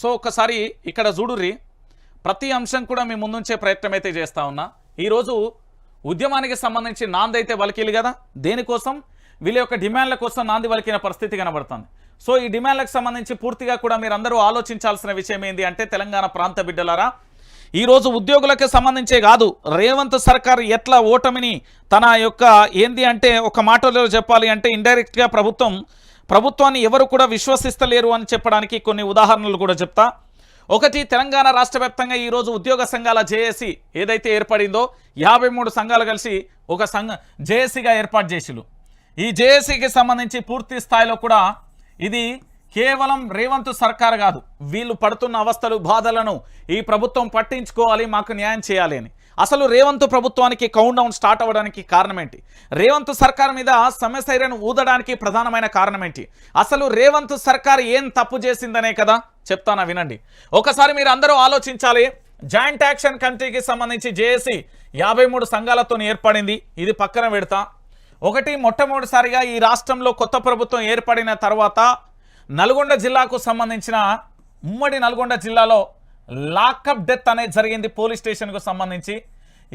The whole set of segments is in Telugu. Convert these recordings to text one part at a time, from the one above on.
సో ఒకసారి ఇక్కడ చూడుర్రి. ప్రతి అంశం కూడా మీ ముందుంచే ప్రయత్నం అయితే చేస్తా ఉన్నా. ఈరోజు ఉద్యమానికి సంబంధించి నాంది అయితే వలికిలు కదా? దేనికోసం వీళ్ళ యొక్క డిమాండ్ల కోసం నాంది వలికిన పరిస్థితి కనబడుతుంది. సో ఈ డిమాండ్లకు సంబంధించి పూర్తిగా కూడా మీరందరూ ఆలోచించాల్సిన విషయం ఏంటి అంటే తెలంగాణ ప్రాంత బిడ్డలారా ఈరోజు ఉద్యోగులకి సంబంధించే కాదు రేవంత్ సర్కార్ ఎట్లా ఓటమిని తన యొక్క ఏంది అంటే ఒక మాటలో చెప్పాలి అంటే ఇండైరెక్ట్గా ప్రభుత్వం ప్రభుత్వాన్ని ఎవరు కూడా విశ్వసిస్తలేరు అని చెప్పడానికి కొన్ని ఉదాహరణలు కూడా చెప్తా. ఒకటి తెలంగాణ రాష్ట్ర వ్యాప్తంగా ఈరోజు ఉద్యోగ సంఘాల జేఏసీ ఏదైతే ఏర్పడిందో యాభై మూడు సంఘాలు కలిసి ఒక సంఘ జేఏసీగా ఏర్పాటు చేసిలు ఈ జేఏసీకి సంబంధించి పూర్తి స్థాయిలో కూడా ఇది కేవలం రేవంత్ సర్కార్ కాదు. వీళ్ళు పడుతున్న అవస్థలు బాధలను ఈ ప్రభుత్వం పట్టించుకోవాలి మాకు న్యాయం చేయాలి అని. అసలు రేవంత్ ప్రభుత్వానికి కౌంట్ డౌన్ స్టార్ట్ అవ్వడానికి కారణం ఏంటి రేవంత్ సర్కార్ మీద సమస్యను ఊదడానికి ప్రధానమైన కారణం ఏంటి అసలు రేవంత్ సర్కార్ ఏం తప్పు చేసిందనే కదా చెప్తానా వినండి. ఒకసారి మీరు అందరూ ఆలోచించాలి. జాయింట్ యాక్షన్ కమిటీకి సంబంధించి జేఏసీ యాభై మూడు సంఘాలతో ఏర్పడింది. ఇది పక్కన పెడతా. ఒకటి మొట్టమొదటిసారిగా ఈ రాష్ట్రంలో కొత్త ప్రభుత్వం ఏర్పడిన తర్వాత నల్గొండ జిల్లాకు సంబంధించిన ఉమ్మడి నల్గొండ జిల్లాలో లాకప్ డెత్ అనేది జరిగింది పోలీస్ స్టేషన్కు సంబంధించి.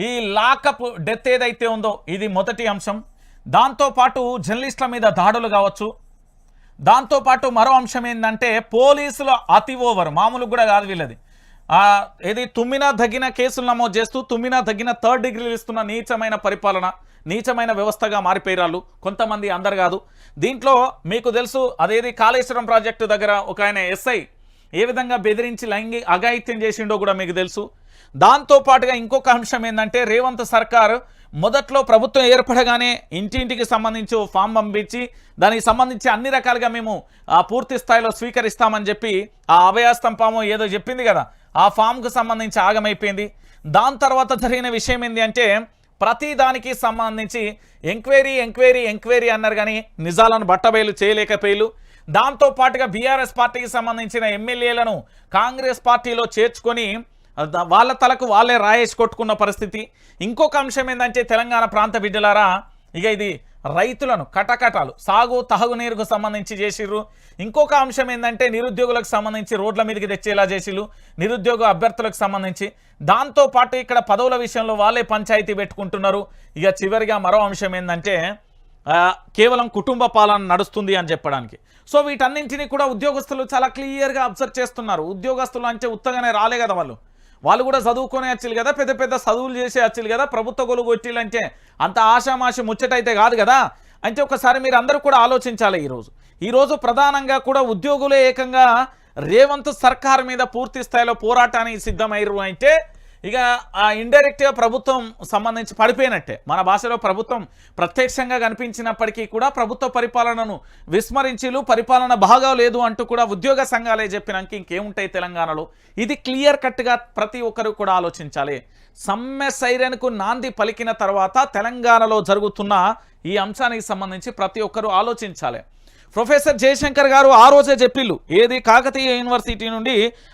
ఈ లాకప్ డెత్ ఏదైతే ఉందో ఇది మొదటి అంశం. దాంతోపాటు జర్నలిస్టుల మీద దాడులు కావచ్చు. దాంతోపాటు మరో అంశం ఏంటంటే పోలీసుల అతి ఓవర్ మామూలు కూడా కాదు వీళ్ళది. ఏది తుమ్మినా తగిన కేసులు నమోదు చేస్తూ తుమ్మినా తగిన థర్డ్ డిగ్రీలు ఇస్తున్న నీచమైన పరిపాలన నీచమైన వ్యవస్థగా మారిపోయారు కొంతమంది అందరు కాదు. దీంట్లో మీకు తెలుసు అదేది కాళేశ్వరం ప్రాజెక్టు దగ్గర ఒక ఆయన ఎస్ఐ ఏ విధంగా బెదిరించి లైంగి అఘాయిత్యం చేసిండో కూడా మీకు తెలుసు. దాంతో పాటుగా ఇంకొక అంశం ఏంటంటే రేవంత్ సర్కార్ మొదట్లో ప్రభుత్వం ఏర్పడగానే ఇంటింటికి సంబంధించి ఫామ్ పంపించి దానికి సంబంధించి అన్ని రకాలుగా మేము ఆ పూర్తి స్థాయిలో స్వీకరిస్తామని చెప్పి ఆ అభయాస్తంభము ఏదో చెప్పింది కదా ఆ ఫామ్కు సంబంధించి ఆగమైపోయింది. దాని తర్వాత జరిగిన విషయం ఏంటి అంటే ప్రతి దానికి సంబంధించి ఎంక్వైరీ ఎంక్వైరీ ఎంక్వైరీ అన్నారు కానీ నిజాలను బట్టబయలు చేయలేకపోయారు దాంతో పాటుగా బీఆర్ఎస్ పార్టీకి సంబంధించిన ఎమ్మెల్యేలను కాంగ్రెస్ పార్టీలో చేర్చుకొని వాళ్ళ తలకు వాళ్ళే రాయేసి కొట్టుకున్న పరిస్థితి. ఇంకొక అంశం ఏంటంటే తెలంగాణ ప్రాంత బిడ్డలారా ఇక ఇది రైతులను కటకటాలు సాగు తాగునీరుకు సంబంధించి చేసిర్రు. ఇంకొక అంశం ఏంటంటే నిరుద్యోగులకు సంబంధించి రోడ్ల మీదకి తెచ్చేలా చేసిర్రు. నిరుద్యోగ అభ్యర్థులకు సంబంధించి. దాంతోపాటు ఇక్కడ పదవుల విషయంలో వాళ్ళే పంచాయతీ పెట్టుకుంటున్నారు. ఇక చివరిగా మరో అంశం ఏంటంటే కేవలం కుటుంబ పాలన నడుస్తుంది అని చెప్పడానికి. సో వీటన్నింటినీ కూడా ఉద్యోగస్తులు చాలా క్లియర్గా అబ్జర్వ్ చేస్తున్నారు. ఉద్యోగస్తులు అంటే ఉత్తగానే రాలే కదా వాళ్ళు. వాళ్ళు కూడా చదువుకునే వచ్చారు కదా పెద్ద పెద్ద చదువులు చేసే వచ్చారు కదా ప్రభుత్వ గొలుగు అంటే అంత ఆశామాషి ముచ్చటైతే కాదు కదా? అంటే ఒకసారి మీరు అందరూ కూడా ఆలోచించాలి ఈరోజు. ఈరోజు ప్రధానంగా కూడా ఉద్యోగులే ఏకంగా రేవంత్ సర్కార్ మీద పూర్తి స్థాయిలో పోరాటానికి సిద్ధమయ్యారు అంటే ఇక ఆ ఇండైరెక్ట్గా ప్రభుత్వం సంబంధించి పడిపోయినట్టే. మన భాషలో ప్రభుత్వం ప్రత్యక్షంగా కనిపించినప్పటికీ కూడా ప్రభుత్వ పరిపాలనను విస్మరించిలు పరిపాలన బాగా లేదు అంటూ కూడా ఉద్యోగ సంఘాలే చెప్పినాక ఇంకేముంటాయి తెలంగాణలో? ఇది క్లియర్ కట్గా ప్రతి ఒక్కరు కూడా ఆలోచించాలి. సమ్మె సైరన్కు నాంది పలికిన తర్వాత తెలంగాణలో జరుగుతున్న ఈ అంశానికి సంబంధించి ప్రతి ఒక్కరూ ఆలోచించాలి. ప్రొఫెసర్ జయశంకర్ గారు ఆ రోజే చెప్పిల్లు ఏది కాకతీయ యూనివర్సిటీ నుండి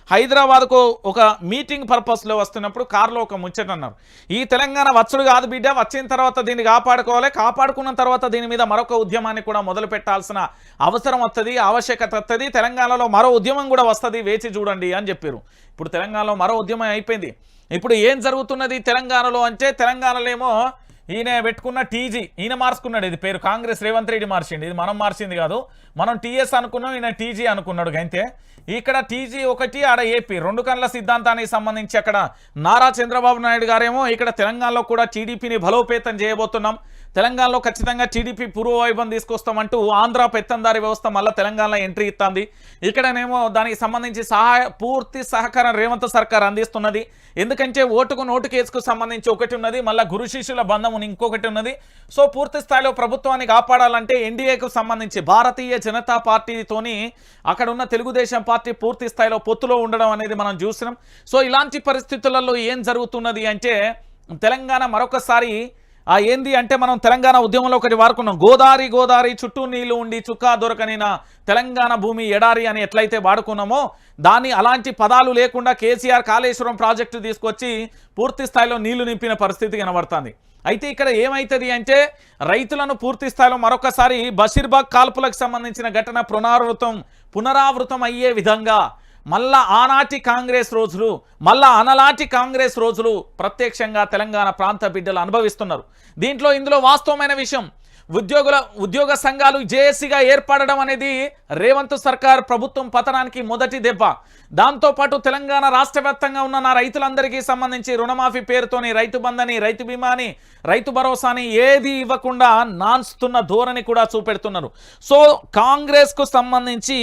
హైదరాబాద్కు ఒక మీటింగ్ పర్పస్లో వస్తున్నప్పుడు కారులో ఒక ముచ్చట అన్నారు. ఈ తెలంగాణ వచ్చుడు కాదు బిడ్డ వచ్చిన తర్వాత దీన్ని కాపాడుకోవాలి కాపాడుకున్న తర్వాత దీని మీద మరొక ఉద్యమాన్ని కూడా మొదలు పెట్టాల్సిన అవసరం వస్తుంది ఆవశ్యకత వస్తుంది తెలంగాణలో మరో ఉద్యమం కూడా వస్తుంది వేచి చూడండి అని చెప్పారు. ఇప్పుడు తెలంగాణలో మరో ఉద్యమం అయిపోయింది. ఇప్పుడు ఏం జరుగుతున్నది తెలంగాణలో అంటే తెలంగాణలో ఏమో ఈయన పెట్టుకున్న టీజీ ఈయన మార్చుకున్నాడు. ఇది పేరు కాంగ్రెస్ రేవంత్ రెడ్డి మార్చింది. ఇది మనం మార్చింది కాదు. మనం టీఎస్ అనుకున్నాం ఈయన టీజీ అనుకున్నాడు అయితే ఇక్కడ టీజీ ఒకటి ఆడ ఏపీ రెండు కండ్ల సిద్ధాంతానికి సంబంధించి అక్కడ నారా చంద్రబాబు నాయుడు గారేమో ఇక్కడ తెలంగాణలో కూడా టీడీపీని బలోపేతం చేయబోతున్నాం. తెలంగాణలో ఖచ్చితంగా టీడీపీ పూర్వవైభవం తీసుకొస్తామంటూ ఆంధ్ర పెత్తందారి వ్యవస్థ మళ్ళీ తెలంగాణలో ఎంట్రీ ఇస్తుంది. ఇక్కడనేమో దానికి సంబంధించి సహాయ పూర్తి సహకారం రేవంత్ సర్కార్ అందిస్తున్నది. ఎందుకంటే ఓటుకు నోటు కేసుకు సంబంధించి ఒకటి ఉన్నది మళ్ళీ గురు శిష్యుల బంధం ఇంకొకటి ఉన్నది. సో పూర్తి స్థాయిలో ప్రభుత్వాన్ని కాపాడాలంటే ఎన్డీఏకు సంబంధించి భారతీయ జనతా పార్టీతోని అక్కడ ఉన్న తెలుగుదేశం పార్టీ పూర్తి స్థాయిలో పొత్తులో ఉండడం అనేది మనం చూసినాం. సో ఇలాంటి పరిస్థితులలో ఏం జరుగుతున్నది అంటే తెలంగాణ మరొకసారి ఆ ఏంది అంటే మనం తెలంగాణ ఉద్యమంలో ఒకటి వాడుకున్నాం. గోదావరి గోదావరి చుట్టూ నీళ్ళు ఉండి చుక్కా దొరకనిన తెలంగాణ భూమి ఎడారి అని ఎట్లయితే వాడుకున్నామో దాన్ని అలాంటి పదాలు లేకుండా కేసీఆర్ కాళేశ్వరం ప్రాజెక్టు తీసుకొచ్చి పూర్తి స్థాయిలో నీళ్ళు నింపిన పరిస్థితి కనబడుతుంది. అయితే ఇక్కడ ఏమవుతుంది అంటే రైతులను పూర్తి స్థాయిలో మరొకసారి బషీర్బాగ్ కాల్పులకు సంబంధించిన ఘటన పునరావృతం పునరావృతం అయ్యే విధంగా మళ్ళా ఆనాటి కాంగ్రెస్ రోజులు మళ్ళా అనలాంటి కాంగ్రెస్ రోజులు ప్రత్యక్షంగా తెలంగాణ ప్రాంత బిడ్డలు అనుభవిస్తున్నారు. దీంట్లో ఇందులో వాస్తవమైన విషయం ఉద్యోగుల ఉద్యోగ సంఘాలు జేఏసీగా ఏర్పడడం అనేది రేవంత్ సర్కార్ ప్రభుత్వం పతనానికి మొదటి దెబ్బ. దాంతోపాటు తెలంగాణ రాష్ట్ర వ్యాప్తంగా ఉన్న నా రైతులందరికీ సంబంధించి రుణమాఫీ పేరుతోని రైతు బంధని రైతు బీమాని రైతు భరోసాని ఏది ఇవ్వకుండా నాన్స్తున్న ధోరణి కూడా చూపెడుతున్నారు. సో కాంగ్రెస్కు సంబంధించి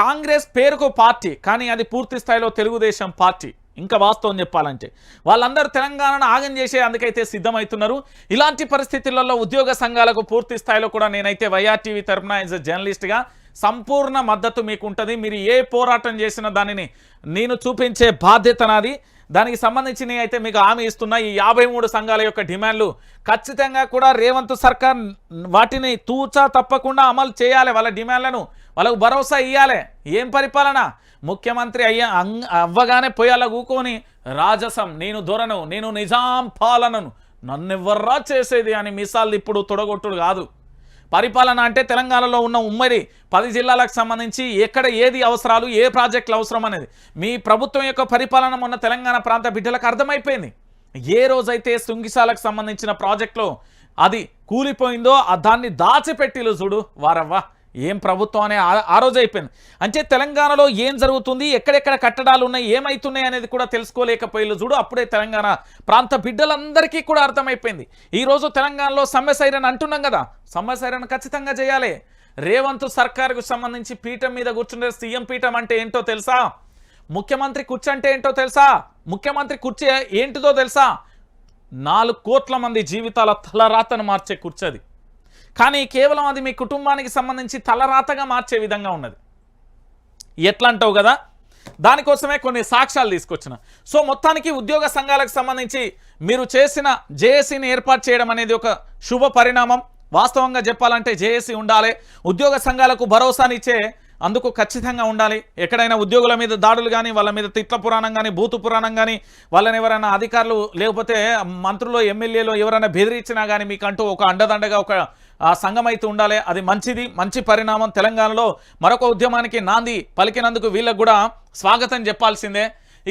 కాంగ్రెస్ పేరుకు పార్టీ కానీ అది పూర్తి స్థాయిలో తెలుగుదేశం పార్టీ. ఇంకా వాస్తవం చెప్పాలంటే వాళ్ళందరూ తెలంగాణను ఆగం చేసే అందుకైతే సిద్ధమవుతున్నారు. ఇలాంటి పరిస్థితులలో ఉద్యోగ సంఘాలకు పూర్తి స్థాయిలో కూడా నేనైతే వైఆర్టీవీ తరఫున యాజ్ అ జర్నలిస్ట్గా సంపూర్ణ మద్దతు మీకు ఉంటుంది మీరు ఏ పోరాటం చేసినా దానిని నేను చూపించే బాధ్యత నాది. దానికి సంబంధించినవి అయితే మీకు హామీ ఇస్తున్న. ఈ యాభై మూడు సంఘాల యొక్క డిమాండ్లు ఖచ్చితంగా కూడా రేవంత్ సర్కార్ వాటిని తూచా తప్పకుండా అమలు చేయాలి. వాళ్ళ డిమాండ్లను వాళ్ళకు భరోసా ఇవ్వాలి ఏం పరిపాలన? ముఖ్యమంత్రి అయ్యా అంగ్- అవ్వగానే పొయ్యాల కూకొని రాజసం నేను దొరను నేను నిజాం పాలనను నన్నెవర్రా చేసేది అని మిసాల్ ఇప్పుడు తొడగొట్టుడు కాదు. పరిపాలన అంటే తెలంగాణలో ఉన్న ఉమ్మడి పది జిల్లాలకు సంబంధించి ఎక్కడ ఏది అవసరాలు ఏ ప్రాజెక్టులు అవసరం అనేది. మీ ప్రభుత్వం యొక్క పరిపాలన మొన్న తెలంగాణ ప్రాంత బిడ్డలకు అర్థమైపోయింది. ఏ రోజైతే శృంగిశాలకు సంబంధించిన ప్రాజెక్టులో అది కూలిపోయిందో దాన్ని దాచిపెట్టిలు చూడు వారవ్వా. ఏం ప్రభుత్వం అనే ఆ- రోజు అయిపోయింది. అంటే తెలంగాణలో ఏం జరుగుతుంది ఎక్కడెక్కడ కట్టడాలు ఉన్నాయి ఏమైతున్నాయి అనేది కూడా తెలుసుకోలేకపోయిల్లు చూడు అప్పుడే తెలంగాణ ప్రాంత బిడ్డలందరికీ కూడా అర్థమైపోయింది. ఈరోజు తెలంగాణలో సమ్మె సైరన్ అంటున్నాం కదా సమ్మె సైరన్ ఖచ్చితంగా చేయాలి. రేవంత్ సర్కార్కు సంబంధించి పీఠం మీద కూర్చుండే సీఎం పీఠం అంటే ఏంటో తెలుసా? ముఖ్యమంత్రి కుర్చీ అంటే ఏంటో తెలుసా? ముఖ్యమంత్రి కుర్చీ ఏంటిదో తెలుసా? నాలుగు కోట్ల మంది జీవితాల తలరాతను మార్చే కుర్చీ కానీ కేవలం అది మీ కుటుంబానికి సంబంధించి తలరాతగా మార్చే విధంగా ఉన్నది. ఎట్లా అంటావు కదా? దానికోసమే కొన్ని సాక్ష్యాలు తీసుకొచ్చిన. సో మొత్తానికి ఉద్యోగ సంఘాలకు సంబంధించి మీరు చేసిన జేఏసీని ఏర్పాటు చేయడం అనేది ఒక శుభ పరిణామం. వాస్తవంగా చెప్పాలంటే జేఏసీ ఉండాలి. ఉద్యోగ సంఘాలకు భరోసానిచ్చే అందుకు ఖచ్చితంగా ఉండాలి. ఎక్కడైనా ఉద్యోగుల మీద దాడులు కానీ వాళ్ళ మీద తిట్ల పురాణం కానీ భూతు పురాణం కానీ వాళ్ళని ఎవరైనా అధికారులు లేకపోతే మంత్రులు ఎమ్మెల్యేలు ఎవరైనా బెదిరించినా కానీ మీకంటూ ఒక అండదండగా ఒక ఆ ఉండాలి. అది మంచిది మంచి పరిణామం తెలంగాణలో. మరొక ఉద్యమానికి నాంది పలికినందుకు వీళ్ళకు కూడా స్వాగతం చెప్పాల్సిందే.